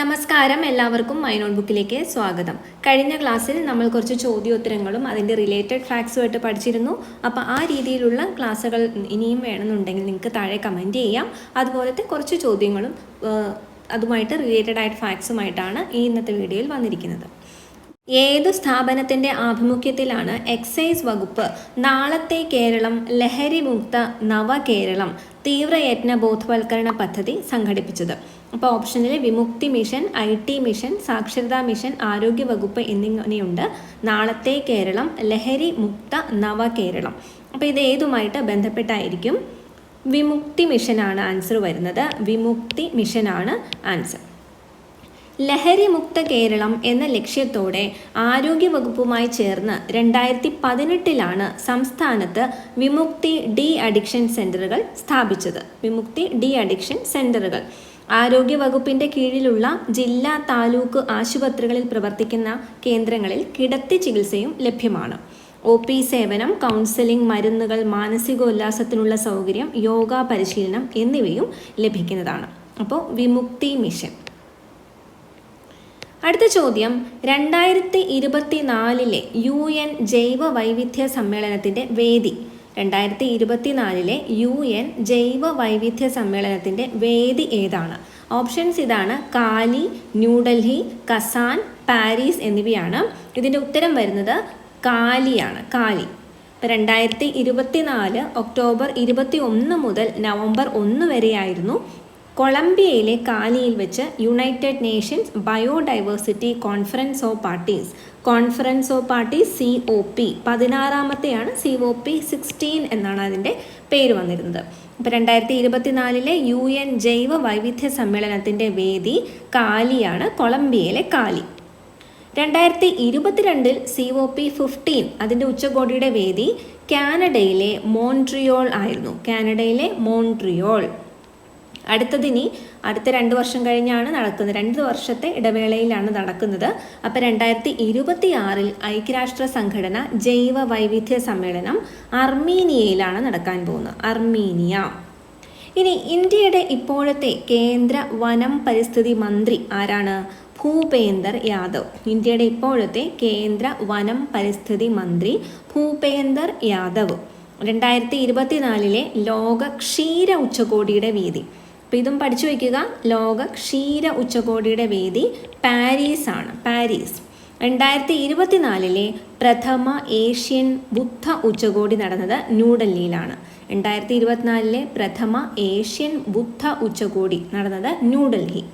നമസ്കാരം എല്ലാവർക്കും my not ബുക്കിലേക്ക് സ്വാഗതം. കഴിഞ്ഞ ക്ലാസ്സിൽ നമ്മൾ കുറച്ച് ചോദ്യോത്തരങ്ങളും അതിന്റെ റിലേറ്റഡ് ഫാക്ട്സുമായിട്ട് പഠിച്ചിരുന്നു. അപ്പോൾ ആ രീതിയിലുള്ള ക്ലാസ്സുകൾ ഇനിയും വേണമെന്നുണ്ടെങ്കിൽ നിങ്ങൾക്ക് താഴെ കമന്റ് ചെയ്യാം. അതുപോലത്തെ കുറച്ച് ചോദ്യങ്ങളും അതുമായിട്ട് റിലേറ്റഡ് ആയിട്ട് ഫാക്ട്സുമായിട്ടാണ് ഈ ഇന്നത്തെ വീഡിയോയിൽ വന്നിരിക്കുന്നത്. ഏതു സ്ഥാപനത്തിന്റെ ആഭിമുഖ്യത്തിലാണ് എക്സൈസ് വകുപ്പ് നാളത്തെ കേരളം ലഹരി മുക്ത നവകേരളം തീവ്രയത്ന ബോധവൽക്കരണ പദ്ധതി സംഘടിപ്പിച്ചത്? അപ്പോൾ ഓപ്ഷനിൽ Vimukthi mission I T mission സാക്ഷരതാ മിഷൻ ആരോഗ്യ വകുപ്പ് എന്നിങ്ങനെയുണ്ട്. നാളത്തെ കേരളം ലഹരി മുക്ത നവകേരളം. അപ്പോൾ ഇത് ഏതുമായിട്ട് ബന്ധപ്പെട്ടായിരിക്കും? വിമുക്തി മിഷനാണ് ആൻസർ വരുന്നത്. വിമുക്തി മിഷനാണ് ആൻസർ. ലഹരി മുക്ത കേരളം എന്ന ലക്ഷ്യത്തോടെ ആരോഗ്യവകുപ്പുമായി ചേർന്ന് രണ്ടായിരത്തി പതിനെട്ടിലാണ് സംസ്ഥാനത്ത് വിമുക്തി ഡി അഡിക്ഷൻ സെന്ററുകൾ സ്ഥാപിച്ചത്. വിമുക്തി ഡി അഡിക്ഷൻ സെന്ററുകൾ. ആരോഗ്യവകുപ്പിന്റെ കീഴിലുള്ള ജില്ലാ താലൂക്ക് ആശുപത്രികളിൽ പ്രവർത്തിക്കുന്ന കേന്ദ്രങ്ങളിൽ കിടത്തി ചികിത്സയും ലഭ്യമാണ്. ഒ പി സേവനം കൗൺസിലിംഗ് മരുന്നുകൾ മാനസികോല്ലാസത്തിനുള്ള സൗകര്യം യോഗ പരിശീലനം എന്നിവയും ലഭിക്കുന്നതാണ്. അപ്പോൾ വിമുക്തി മിഷൻ. അടുത്ത ചോദ്യം. രണ്ടായിരത്തി ഇരുപത്തി നാലിലെ യു എൻ ജൈവ വൈവിധ്യ സമ്മേളനത്തിന്റെ വേദി. രണ്ടായിരത്തി ഇരുപത്തിനാലിലെ യു എൻ ജൈവ വൈവിധ്യ സമ്മേളനത്തിന്റെ വേദി ഏതാണ്? ഓപ്ഷൻസ് ഇതാണ് കാലി ന്യൂഡൽഹി കസാൻ പാരീസ് എന്നിവയാണ്. ഇതിന്റെ ഉത്തരം വരുന്നത് കാലിയാണ്. കാലി. രണ്ടായിരത്തി ഇരുപത്തിനാല് ഒക്ടോബർ ഇരുപത്തി ഒന്ന് മുതൽ നവംബർ ഒന്ന് വരെയായിരുന്നു. കൊളംബിയയിലെ കാലിയിൽ വെച്ച് United Nations biodiversity conference of parties. Conference of parties C O P പതിനാറാമത്തെയാണ് C O P sixteen എന്നാണ് അതിന്റെ പേര് വന്നിരുന്നത്. അപ്പോൾ രണ്ടായിരത്തി ഇരുപത്തിനാലിലെ യു എൻ ജൈവ വൈവിധ്യ സമ്മേളനത്തിന്റെ വേദി കാലിയാണ് കൊളംബിയയിലെ കാലി. രണ്ടായിരത്തി ഇരുപത്തിരണ്ടിൽ സി ഒ പി ഫിഫ്റ്റീൻ അതിന്റെ ഉച്ചകോടിയുടെ വേദി കാനഡയിലെ മോൺട്രിയോൾ ആയിരുന്നു. കാനഡയിലെ മോൺട്രിയോൾ. അടുത്തതിനി അടുത്ത രണ്ട് വർഷം കഴിഞ്ഞാണ് നടക്കുന്നത്. രണ്ട് വർഷത്തെ ഇടവേളയിലാണ് നടക്കുന്നത്. അപ്പോൾ രണ്ടായിരത്തി ഇരുപത്തി ആറിൽ ഐക്യരാഷ്ട്ര സംഘടന ജൈവ വൈവിധ്യ സമ്മേളനം അർമീനിയയിലാണ് നടക്കാൻ പോകുന്നത്. അർമീനിയ. ഇനി ഇന്ത്യയുടെ ഇപ്പോഴത്തെ കേന്ദ്ര വനം പരിസ്ഥിതി മന്ത്രി ആരാണ്? ഭൂപേന്ദർ യാദവ്. ഇന്ത്യയുടെ ഇപ്പോഴത്തെ കേന്ദ്ര വനം പരിസ്ഥിതി മന്ത്രി ഭൂപേന്ദർ യാദവ്. രണ്ടായിരത്തി ഇരുപത്തിനാലിലെ ലോക ക്ഷീര ഉച്ചകോടിയുടെ വേദി അപ്പോൾ ഇതും പഠിച്ചു വയ്ക്കുക ലോക ക്ഷീര ഉച്ചകോടിയുടെ വേദി പാരീസ് ആണ്. പാരീസ്. രണ്ടായിരത്തി ഇരുപത്തിനാലിലെ പ്രഥമ ഏഷ്യൻ ബുദ്ധ ഉച്ചകോടി നടന്നത് ന്യൂഡൽഹിയിലാണ്. രണ്ടായിരത്തി ഇരുപത്തിനാലിലെ പ്രഥമ ഏഷ്യൻ ബുദ്ധ ഉച്ചകോടി നടന്നത് ന്യൂഡൽഹി.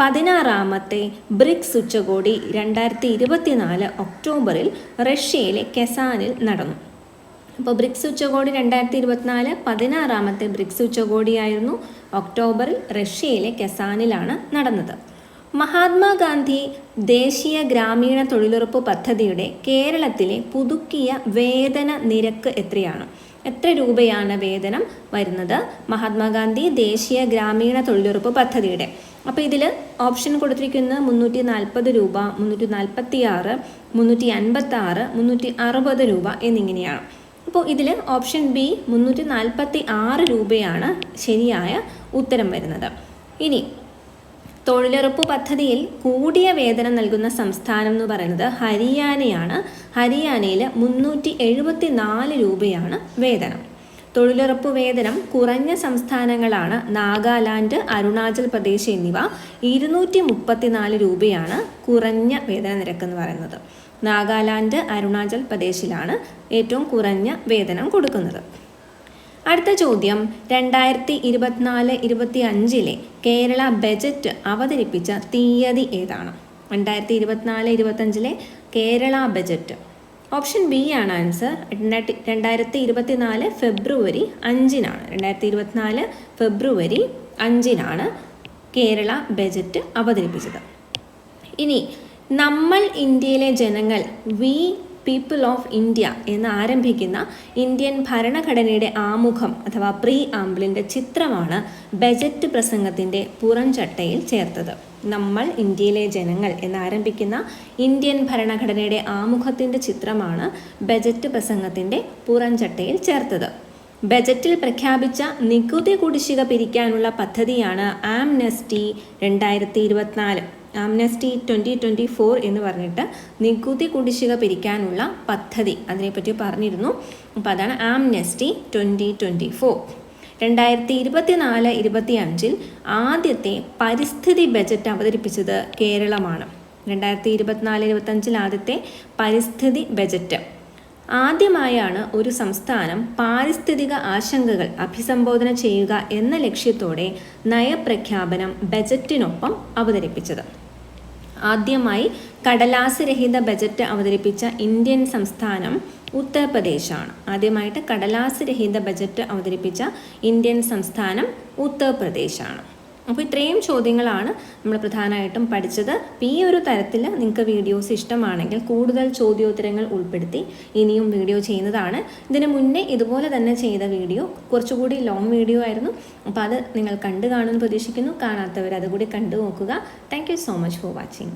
പതിനാറാമത്തെ ബ്രിക്സ് ഉച്ചകോടി രണ്ടായിരത്തി ഇരുപത്തിനാല് ഒക്ടോബറിൽ റഷ്യയിലെ കെസാനിൽ നടന്നു. അപ്പോൾ ബ്രിക്സ് ഉച്ചകോടി രണ്ടായിരത്തി ഇരുപത്തിനാല് പതിനാറാമത്തെ ബ്രിക്സ് ഉച്ചകോടിയായിരുന്നു ഒക്ടോബറിൽ റഷ്യയിലെ കെസാനിലാണ് നടന്നത്. മഹാത്മാഗാന്ധി ദേശീയ ഗ്രാമീണ തൊഴിലുറപ്പ് പദ്ധതിയുടെ കേരളത്തിലെ പുതുക്കിയ വേതന നിരക്ക് എത്രയാണ്? എത്ര രൂപയാണ് വേതനം വരുന്നത്? മഹാത്മാഗാന്ധി ദേശീയ ഗ്രാമീണ തൊഴിലുറപ്പ് പദ്ധതിയുടെ. അപ്പോൾ ഇതിൽ ഓപ്ഷൻ കൊടുത്തിരിക്കുന്നത് മുന്നൂറ്റി നാൽപ്പത് രൂപ മുന്നൂറ്റി നാൽപ്പത്തി ആറ് മുന്നൂറ്റി അൻപത്തി ആറ് മുന്നൂറ്റി അറുപത് രൂപ എന്നിങ്ങനെയാണ്. അപ്പോൾ ഇതിൽ ഓപ്ഷൻ ബി മുന്നൂറ്റി നാൽപ്പത്തി ആറ് രൂപയാണ് ശരിയായ ഉത്തരം വരുന്നത്. ഇനി തൊഴിലുറപ്പ് പദ്ധതിയിൽ കൂടിയ വേതനം നൽകുന്ന സംസ്ഥാനം എന്ന് പറയുന്നത് ഹരിയാനയാണ്. ഹരിയാനയിൽ മുന്നൂറ്റി എഴുപത്തി നാല് രൂപയാണ് വേതനം. തൊഴിലുറപ്പ് വേതനം കുറഞ്ഞ സംസ്ഥാനങ്ങളാണ് നാഗാലാൻഡ് അരുണാചൽ പ്രദേശ് എന്നിവ ഇരുന്നൂറ്റി മുപ്പത്തിനാല് രൂപയാണ് കുറഞ്ഞ വേതന നിരക്ക് എന്ന് പറയുന്നത്. നാഗാലാൻഡ് അരുണാചൽ പ്രദേശിലാണ് ഏറ്റവും കുറഞ്ഞ വേതനം കൊടുക്കുന്നത്. അടുത്ത ചോദ്യം. രണ്ടായിരത്തി ഇരുപത്തിനാല് ഇരുപത്തി അഞ്ചിലെ കേരള ബജറ്റ് അവതരിപ്പിച്ച തീയതി ഏതാണ്? രണ്ടായിരത്തി ഇരുപത്തിനാല് ഇരുപത്തഞ്ചിലെ കേരള ബജറ്റ്. ഓപ്ഷൻ ബി ആണ് ആൻസർ. രണ്ടായിരത്തി ഇരുപത്തിനാല് ഫെബ്രുവരി അഞ്ചിനാണ്. രണ്ടായിരത്തി ഇരുപത്തിനാല് ഫെബ്രുവരി അഞ്ചിനാണ് കേരള ബജറ്റ് അവതരിപ്പിച്ചത്. ഇനി നമ്മൾ ഇന്ത്യയിലെ ജനങ്ങൾ വി പീപ്പിൾ ഓഫ് ഇന്ത്യ എന്ന് ആരംഭിക്കുന്ന ഇന്ത്യൻ ഭരണഘടനയുടെ ആമുഖം അഥവാ പ്രീ ആംബിളിന്റെ ചിത്രമാണ് ബജറ്റ് പ്രസംഗത്തിന്റെ പുറംചട്ടയിൽ ചേർത്തത്. നമ്മൾ ഇന്ത്യയിലെ ജനങ്ങൾ എന്നാരംഭിക്കുന്ന ഇന്ത്യൻ ഭരണഘടനയുടെ ആമുഖത്തിന്റെ ചിത്രമാണ് ബജറ്റ് പ്രസംഗത്തിന്റെ പുറംചട്ടയിൽ ചേർത്തത്. ബജറ്റിൽ പ്രഖ്യാപിച്ച നികുതി കുടിശ്ശിക പിരിക്കാനുള്ള പദ്ധതിയാണ് ആംനെസ്റ്റി രണ്ടായിരത്തി ഇരുപത്തിനാല്. ആംനെസ്റ്റി ട്വന്റി ട്വന്റി ഫോർ എന്ന് പറഞ്ഞിട്ട് നികുതി കുടിശ്ശിക പിരിക്കാനുള്ള പദ്ധതി അതിനെപ്പറ്റി പറഞ്ഞിരുന്നു. അപ്പോൾ അതാണ് ആംനസ്റ്റി ട്വന്റി ട്വന്റി ഫോർ. രണ്ടായിരത്തി ഇരുപത്തിനാല് ഇരുപത്തി അഞ്ചിൽ ആദ്യത്തെ പരിസ്ഥിതി ബജറ്റ് അവതരിപ്പിച്ചത് കേരളമാണ്. രണ്ടായിരത്തി ഇരുപത്തിനാല് ഇരുപത്തഞ്ചിൽ ആദ്യത്തെ പരിസ്ഥിതി ബജറ്റ്. ആദ്യമായാണ് ഒരു സംസ്ഥാനം പാരിസ്ഥിതിക ആശങ്കകൾ അഭിസംബോധന ചെയ്യുക എന്ന ലക്ഷ്യത്തോടെ നയപ്രഖ്യാപനം ബജറ്റിനൊപ്പം അവതരിപ്പിച്ചത്. ആദ്യമായി കടലാസ് രഹിത ബജറ്റ് അവതരിപ്പിച്ച ഇന്ത്യൻ സംസ്ഥാനം ഉത്തർപ്രദേശാണ്. ആദ്യമായിട്ട് കടലാസ് രഹിത ബജറ്റ് അവതരിപ്പിച്ച ഇന്ത്യൻ സംസ്ഥാനം ഉത്തർപ്രദേശാണ്. അപ്പോൾ ഇത്രയും ചോദ്യങ്ങളാണ് നമ്മൾ പ്രധാനമായിട്ടും പഠിച്ചത്. അപ്പോൾ ഈ ഒരു തരത്തിൽ നിങ്ങൾക്ക് വീഡിയോസ് ഇഷ്ടമാണെങ്കിൽ കൂടുതൽ ചോദ്യോത്തരങ്ങൾ ഉൾപ്പെടുത്തി ഇനിയും വീഡിയോ ചെയ്യുന്നതാണ്. ഇതിന് മുന്നേ ഇതുപോലെ തന്നെ ചെയ്ത വീഡിയോ കുറച്ചുകൂടി ലോങ് വീഡിയോ ആയിരുന്നു. അപ്പോൾ അത് നിങ്ങൾ കണ്ടു കാണുമെന്ന് പ്രതീക്ഷിക്കുന്നു. കാണാത്തവർ അതുകൂടി കണ്ടു നോക്കുക. Thank so much for watching